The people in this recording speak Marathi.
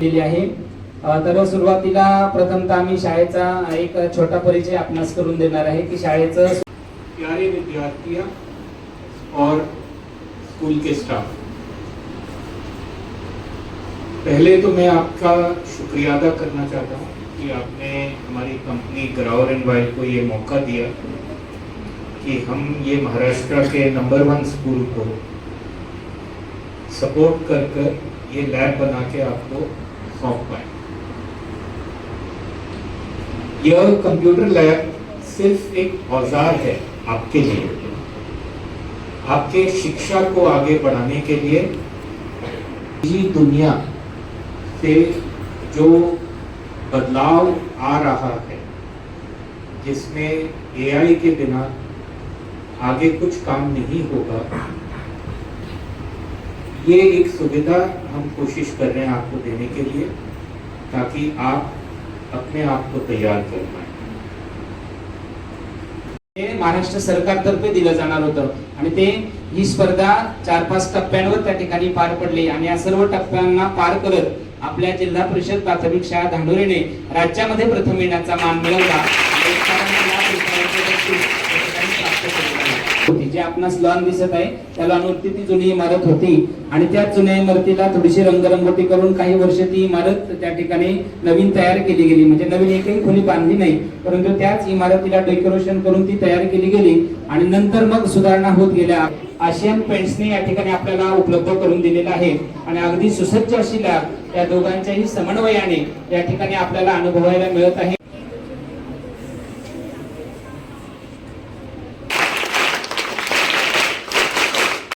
केली आहे. तर सुरुवातीला प्रथमतः आम्ही शाळेचा एक छोटा परिचय आपणास करून देणार आहे की शाळेचं प्यारे विद्यार्थिया और स्कूल के स्टाफ पहले तो मैं आपका शुक्रिया अदा करना चाहता हूँ कि आपने हमारी कंपनी ग्राउर एंड वाइल्ड को ये मौका दिया। कि हम ये महाराष्ट्र के नंबर वन स्कूल को सपोर्ट कर कर ये लैब बना के आपको सौंप पाए। यह कंप्यूटर लैब सिर्फ़ एक औज़ार है आपके लिए। आपके शिक्षा को आगे बढ़ाने के लिए ये दुनिया से जो बदलाव आ रहा है, जिसमें एआई के बिना आगे कुछ काम नहीं होगा। ये एक सुविधा हम कोशिश कर रहे हैं आपको देने के लिए ताकि आप अपने आप को तैयार कर पाए। महाराष्ट्र सरकारतर्फे दिलं जाणार होतं आणि ते ही स्पर्धा चार पाच टप्प्यांवर त्या ठिकाणी पार पडली आणि या सर्व टप्प्यांना पार करत आपल्या जिल्हा परिषद प्राथमिक शाळा धांडोरीने राज्यामध्ये प्रथम येण्याचा मान मिळवला आणि उत्तरांना पुरस्काराचे बक्षीस त्या ठिकाणी प्राप्त केलेलं आहे. होती जे आपणास लॉन दिसत आहे त्या लॉनवरती ती जुनी इमारत होती. आणि त्या जुन्या इमारतीला थोडीशी रंगरंगोटी करून काही वर्ष ती इमारत त्या ठिकाणी नवीन तयार केली गेली. म्हणजे नवीन एकही खोली बांधली नाही. परंतु त्याच इमारतीला डेकोरेशन करून ती तयार केली गेली आणि नंतर मग सुधारणा होत गेल्या. आशियन पेंट्सने या ठिकाणी आपल्याला उपलब्ध करून दिलेला आहे. आणि अगदी सुसज्ज अशी लॅब या दोघांच्याही समन्वयाने या ठिकाणी आपल्याला अनुभवायला मिळत आहे.